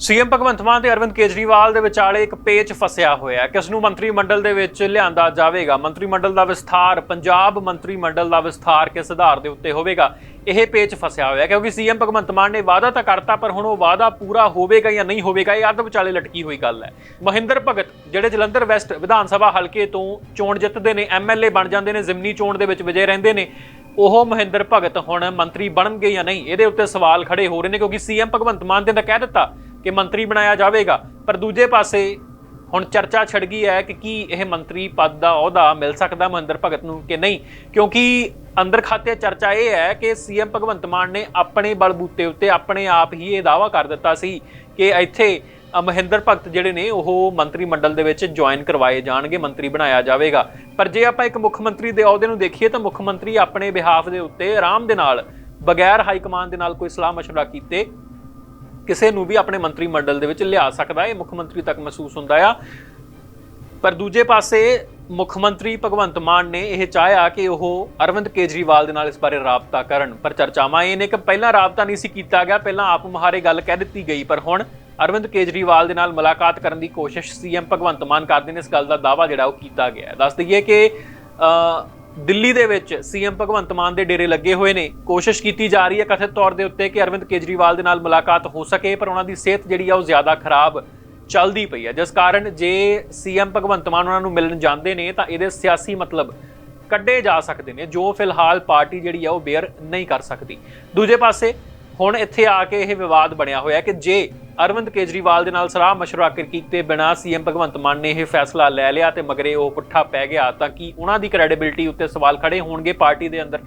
CM Bhagwant ਮਾਨ ਤੇ ਅਰਵਿੰਦ ਕੇਜਰੀਵਾਲ ਦੇ ਵਿਚਾਲੇ ਇੱਕ ਪੇਚ ਫਸਿਆ ਹੋਇਆ ਹੈ ਕਿਸ ਨੂੰ ਮੰਤਰੀ ਮੰਡਲ ਦੇ ਵਿੱਚ ਲਿਆਂਦਾ ਜਾਵੇਗਾ। ਮੰਤਰੀ ਮੰਡਲ ਦਾ ਵਿਸਥਾਰ, ਪੰਜਾਬ ਮੰਤਰੀ ਮੰਡਲ ਦਾ ਵਿਸਥਾਰ ਕਿਸ ਆਧਾਰ ਦੇ ਉੱਤੇ ਹੋਵੇਗਾ, ਇਹ ਪੇਚ ਫਸਿਆ ਹੋਇਆ ਹੈ ਕਿਉਂਕਿ ਸੀਐਮ ਭਗਵੰਤ ਮਾਨ ਨੇ ਵਾਅਦਾ ਤਾਂ ਕਰਤਾ, ਪਰ ਹੁਣ ਉਹ ਵਾਅਦਾ ਪੂਰਾ ਹੋਵੇਗਾ ਜਾਂ ਨਹੀਂ ਹੋਵੇਗਾ, ਇਹ ਅੱਧ ਵਿਚਾਲੇ ਲਟਕੀ ਹੋਈ ਗੱਲ ਹੈ। ਮਹਿੰਦਰ ਭਗਤ, ਜਿਹੜੇ ਜਲੰਧਰ ਵੈਸਟ ਵਿਧਾਨ ਸਭਾ ਹਲਕੇ ਤੋਂ ਚੋਣ ਜਿੱਤਦੇ ਨੇ ਐਮਐਲਏ ਬਣ ਜਾਂਦੇ ਨੇ, ਜ਼ਿਮਨੀ ਚੋਣ ਦੇ ਵਿੱਚ ਵਿਜੇ ਰਹਿੰਦੇ ਨੇ, ਉਹ ਮਹਿੰਦਰ ਭਗਤ ਹੁਣ ਮੰਤਰੀ ਬਣਨਗੇ ਜਾਂ ਨਹੀਂ, ਇਹਦੇ ਉੱਤੇ ਸਵਾਲ ਖੜੇ ਹੋ ਰਹੇ ਨੇ ਕਿਉਂਕਿ ਸੀਐਮ ਭਗਵੰਤ ਮਾਨ ਨੇ ਤਾਂ ਕਹਿ ਦਿੱਤਾ ਕਿ ਮੰਤਰੀ ਬਣਾਇਆ ਜਾਵੇਗਾ ਪਰ ਦੂਜੇ ਪਾਸੇ ਹੁਣ ਚਰਚਾ ਛਿੜ ਗਈ ਹੈ ਕਿ ਕੀ ਇਹ ਮੰਤਰੀ ਪਦ ਦਾ ਅਹੁਦਾ ਮਿਲ ਸਕਦਾ ਮਹਿੰਦਰ ਭਗਤ ਨੂੰ ਕਿ ਨਹੀਂ ਕਿਉਂਕਿ ਅੰਦਰ ਖਾਤੇ ਚਰਚਾ ਇਹ ਹੈ ਕਿ ਸੀਐਮ ਭਗਵੰਤ ਮਾਨ ਨੇ ਆਪਣੇ ਬਲਬੂਤੇ ਉੱਤੇ ਆਪਣੇ ਆਪ ਹੀ ਇਹ ਦਾਅਵਾ ਕਰ ਦਿੱਤਾ ਸੀ ਕਿ ਇੱਥੇ ਅ, ਮਹਿੰਦਰ ਭਗਤ ਜਿਹੜੇ ਨੇ ਉਹ ਮੰਤਰੀ ਮੰਡਲ ਦੇ ਵਿੱਚ ਜੁਆਇਨ ਕਰਵਾਏ ਜਾਣਗੇ ਮੰਤਰੀ ਬਣਾਇਆ ਜਾਵੇਗਾ ਪਰ ਜੇ ਆਪਾਂ ਇੱਕ ਮੁੱਖ ਮੰਤਰੀ ਦੇ ਅਹੁਦੇ ਨੂੰ ਦੇਖੀਏ ਤਾਂ ਮੁੱਖ ਮੰਤਰੀ ਆਪਣੇ ਬਿਹਾਫ ਦੇ ਉੱਤੇ ਆਰਾਮ ਦੇ ਨਾਲ ਬਗੈਰ ਹਾਈ ਕਮਾਂਡ ਦੇ ਨਾਲ ਕੋਈ ਸਲਾਹ مشورہ ਕੀਤੇ ਕਿਸੇ ਨੂੰ ਵੀ ਆਪਣੇ ਮੰਤਰੀ ਮੰਡਲ ਦੇ ਵਿੱਚ ਲਿਆ ਸਕਦਾ ਹੈ ਇਹ ਮੁੱਖ ਮੰਤਰੀ ਤੱਕ ਮਹਿਸੂਸ ਹੁੰਦਾ ਆ। ਪਰ ਦੂਜੇ ਪਾਸੇ ਮੁੱਖ ਮੰਤਰੀ ਭਗਵੰਤ ਮਾਨ ਨੇ ਇਹ ਚਾਹਿਆ ਕਿ ਉਹ ਅਰਵਿੰਦ ਕੇਜਰੀਵਾਲ ਦੇ ਨਾਲ ਇਸ ਬਾਰੇ ਰਾਬਤਾ ਕਰਨ, ਪਰ ਚਰਚਾਵਾਂ ਇਹ ਨੇ ਕਿ ਪਹਿਲਾਂ ਰਾਬਤਾ ਨਹੀਂ ਸੀ ਕੀਤਾ ਗਿਆ, ਪਹਿਲਾਂ ਆਪ ਮੁਹਾਰੇ ਗੱਲ ਕਹਿ ਦਿੱਤੀ ਗਈ, ਪਰ ਹੁਣ ਅਰਵਿੰਦ ਕੇਜਰੀਵਾਲ ਦੇ ਨਾਲ ਮੁਲਾਕਾਤ ਕਰਨ ਦੀ ਕੋਸ਼ਿਸ਼ ਸੀਐਮ ਭਗਵੰਤ ਮਾਨ ਕਰਦੇ ਨੇ, ਇਸ ਗੱਲ ਦਾ ਦਾਅਵਾ ਜਿਹੜਾ ਉਹ ਕੀਤਾ ਗਿਆ ਦੱਸ ਦਈਏ ਕਿ ਦਿੱਲੀ ਦੇ ਵਿੱਚ ਸੀਐਮ ਭਗਵੰਤ ਮਾਨ ਦੇ ਡੇਰੇ ਲੱਗੇ ਹੋਏ ਨੇ। ਕੋਸ਼ਿਸ਼ ਕੀਤੀ ਜਾ ਰਹੀ ਹੈ ਕਥਿਤ ਤੌਰ ਦੇ ਉੱਤੇ ਕਿ ਅਰਵਿੰਦ ਕੇਜਰੀਵਾਲ ਦੇ ਨਾਲ ਮੁਲਾਕਾਤ ਹੋ ਸਕੇ, ਪਰ ਉਹਨਾਂ ਦੀ ਸਿਹਤ ਜਿਹੜੀ ਆ ਉਹ ਜ਼ਿਆਦਾ ਖਰਾਬ ਚੱਲਦੀ ਪਈ ਹੈ। ਜਿਸ ਕਾਰਨ ਜੇ ਸੀਐਮ ਭਗਵੰਤ ਮਾਨ ਉਹਨਾਂ ਨੂੰ ਮਿਲਣ ਜਾਂਦੇ ਨੇ, ਤਾਂ ਇਹਦੇ ਸਿਆਸੀ ਮਤਲਬ ਕੱਢੇ ਜਾ ਸਕਦੇ ਨੇ, ਜੋ ਫਿਲਹਾਲ ਪਾਰਟੀ ਜਿਹੜੀ ਆ ਉਹ ਬੇਅਰ ਨਹੀਂ ਕਰ ਸਕਦੀ। ਦੂਜੇ ਪਾਸੇ ਹੁਣ ਇੱਥੇ ਆ ਕੇ ਇਹ ਵਿਵਾਦ ਬਣਿਆ ਹੋਇਆ ਕਿ ਜੇ ਅਰਵਿੰਦ ਕੇਜਰੀਵਾਲ ਦੇ ਨਾਲ ਸਲਾਹ مشورہ ਕਰ ਕੀਤੇ ਬਿਨਾ ਸੀਐਮ ਭਗਵੰਤ ਮਾਨ ਨੇ ਇਹ ਫੈਸਲਾ ਲੈ ਲਿਆ ਤੇ ਮਗਰੇ ਉਹ ਪੁੱਠਾ ਪੈ ਗਿਆ ਤਾਂ ਕਿ ਉਹਨਾਂ ਦੀ ਕ੍ਰੈਡੀਬਿਲਟੀ ਉੱਤੇ ਸਵਾਲ ਖੜੇ ਹੋਣਗੇ ਪਾਰਟੀ ਦੇ ਅੰਦਰ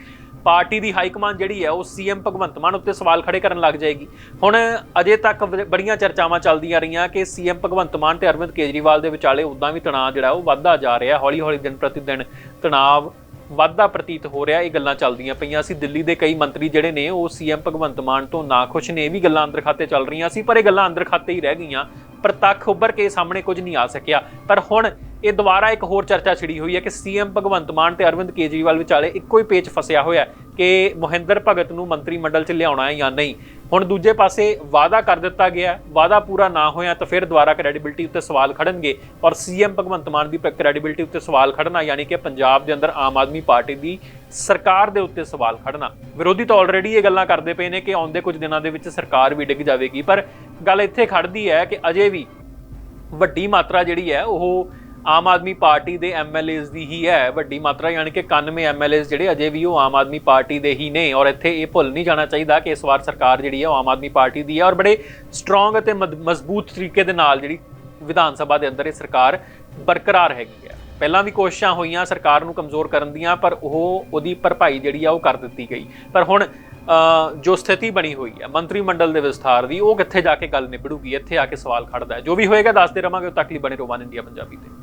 ਪਾਰਟੀ ਦੀ ਹਾਈ ਕਮਾਂਡ ਜਿਹੜੀ ਹੈ ਉਹ ਸੀਐਮ ਭਗਵੰਤ ਮਾਨ ਉੱਤੇ ਸਵਾਲ ਖੜੇ ਕਰਨ ਲੱਗ ਜਾਏਗੀ ਹੁਣ ਅਜੇ ਤੱਕ ਬ- ਬੜੀਆਂ ਚਰਚਾਵਾਂ ਚੱਲਦੀਆਂ ਰਹੀਆਂ ਕਿ ਸੀਐਮ ਭਗਵੰਤ ਮਾਨ ਤੇ ਅਰਵਿੰਦ ਕੇਜਰੀਵਾਲ ਦੇ ਵਿਚਾਲੇ ਉਦਾਂ ਵੀ ਤਣਾਅ ਜਿਹੜਾ ਉਹ ਵੱਧਦਾ ਜਾ ਰਿਹਾ ਹੌਲੀ ਹੌਲੀ ਦਿਨ ਪ੍ਰਤੀ ਦਿਨ ਤਣਾਅ ਵਾਧਾ ਪ੍ਰਤੀਤ ਹੋ ਰਿਹਾ, ਇਹ ਗੱਲਾਂ ਚੱਲਦੀਆਂ ਪਈਆਂ ਸੀ। ਦਿੱਲੀ ਦੇ ਕਈ ਮੰਤਰੀ ਜਿਹੜੇ ਨੇ, ਉਹ ਸੀਐਮ ਭਗਵੰਤ ਮਾਨ ਤੋਂ ਨਾਖੁਸ਼ ਨੇ, ਇਹ ਵੀ ਗੱਲਾਂ ਅੰਦਰ ਖਾਤੇ ਚੱਲ ਰਹੀਆਂ ਸੀ, ਪਰ ਇਹ ਗੱਲਾਂ ਅੰਦਰ ਖਾਤੇ ਹੀ ਰਹਿ ਗਈਆਂ। ਪ੍ਰਤੱਖ ਉੱਭਰ ਕੇ ਸਾਹਮਣੇ ਕੁਝ ਨਹੀਂ ਆ ਸਕਿਆ। ਪਰ ਹੁਣ ਇਹ ਦੁਬਾਰਾ ਇੱਕ ਹੋਰ ਚਰਚਾ ਛਿੜੀ ਹੋਈ ਹੈ ਕਿ ਸੀਐਮ ਭਗਵੰਤ ਮਾਨ ਤੇ ਅਰਵਿੰਦ ਕੇਜਰੀਵਾਲ ਵਿਚਾਲੇ ਇੱਕੋ ਹੀ ਪੇਚ ਫਸਿਆ ਹੋਇਆ ਹੈ। ਕਿ ਮੋਹਿੰਦਰ ਭਗਤ ਨੂੰ ਮੰਤਰੀ ਮੰਡਲ 'ਚ ਲਿਆਉਣਾ ਹੈ ਜਾਂ ਨਹੀਂ। ਹੁਣ ਦੂਜੇ ਪਾਸੇ ਵਾਅਦਾ ਕਰ ਦਿੱਤਾ ਗਿਆ ਵਾਅਦਾ ਪੂਰਾ ਨਾ ਹੋਇਆ ਤਾਂ ਫਿਰ ਦੁਬਾਰਾ ਕ੍ਰੈਡੀਬਿਲਟੀ ਉੱਤੇ ਸਵਾਲ ਖੜਨਗੇ। ਔਰ ਸੀਐਮ ਭਗਵੰਤ ਮਾਨ ਦੀ ਕ੍ਰੈਡੀਬਿਲਟੀ ਉੱਤੇ ਸਵਾਲ ਖੜਨਾ, ਯਾਨੀ ਕਿ ਪੰਜਾਬ ਦੇ ਅੰਦਰ ਆਮ ਆਦਮੀ ਪਾਰਟੀ ਦੀ ਸਰਕਾਰ ਦੇ ਉੱਤੇ ਸਵਾਲ ਖੜਨਾ। ਵਿਰੋਧੀ ਤਾਂ ਆਲਰੇਡੀ ਇਹ ਗੱਲਾਂ ਕਰਦੇ ਪਏ ਨੇ ਕਿ ਆਉਂਦੇ ਕੁਝ ਦਿਨਾਂ ਦੇ ਵਿੱਚ ਸਰਕਾਰ ਵੀ ਡਿੱਗ ਜਾਵੇਗੀ। ਪਰ ਗੱਲ ਇੱਥੇ ਖੜਦੀ ਹੈ ਕਿ ਅਜੇ ਵੀ ਵੱਡੀ ਮਾਤਰਾ ਜਿਹੜੀ ਹੈ, ਉਹ ਆਮ ਆਦਮੀ ਪਾਰਟੀ ਦੇ ਐਮਐਲਏਜ਼ ਦੀ ਹੀ ਹੈ, ਵੱਡੀ ਮਾਤਰਾ ਯਾਨੀ ਕਿ 91 ਐਮਐਲਏਜ਼ ਜਿਹੜੇ ਅਜੇ ਵੀ ਉਹ ਆਮ ਆਦਮੀ ਪਾਰਟੀ ਦੇ ਹੀ ਨੇ ਔਰ ਇੱਥੇ ਇਹ ਭੁੱਲ ਨਹੀਂ ਜਾਣਾ ਚਾਹੀਦਾ ਕਿ ਇਸ ਵਾਰ ਸਰਕਾਰ ਜਿਹੜੀ ਹੈ ਉਹ ਆਮ ਆਦਮੀ ਪਾਰਟੀ ਦੀ ਹੈ ਔਰ ਬੜੇ ਸਟਰੋਂਗ ਅਤੇ ਮਦ- ਮਜ਼ਬੂਤ ਤਰੀਕੇ ਦੇ ਨਾਲ ਜਿਹੜੀ ਵਿਧਾਨ ਸਭਾ ਦੇ ਅੰਦਰ ਇਹ ਸਰਕਾਰ ਬਰਕਰਾਰ ਹੈਗੀ ਹੈ। ਪਹਿਲਾਂ ਵੀ ਕੋਸ਼ਿਸ਼ਾਂ ਹੋਈਆਂ ਸਰਕਾਰ ਨੂੰ ਕਮਜ਼ੋਰ ਕਰਨ ਦੀਆਂ, ਪਰ ਉਹ, ਉਹਦੀ ਭਰਪਾਈ ਜਿਹੜੀ ਆ ਉਹ ਕਰ ਦਿੱਤੀ ਗਈ। ਪਰ ਹੁਣ ਜੋ ਸਥਿਤੀ ਬਣੀ ਹੋਈ ਹੈ, ਮੰਤਰੀ ਮੰਡਲ ਦੇ ਵਿਸਥਾਰ ਦੀ, ਉਹ ਕਿੱਥੇ ਜਾ ਕੇ ਗੱਲ ਨਿਬੜੂਗੀ, ਇੱਥੇ ਆ ਕੇ ਸਵਾਲ ਖੜਦਾ ਹੈ। ਜੋ ਵੀ ਹੋਏਗਾ, ਦੱਸਦੇ ਰਵਾਂਗੇ ਉਹ ਤੱਕ ਲਈ ਬਣੇ ਰਹੋ ਵਨ ਇੰਡੀਆ ਪੰਜਾਬੀ ਤੇ।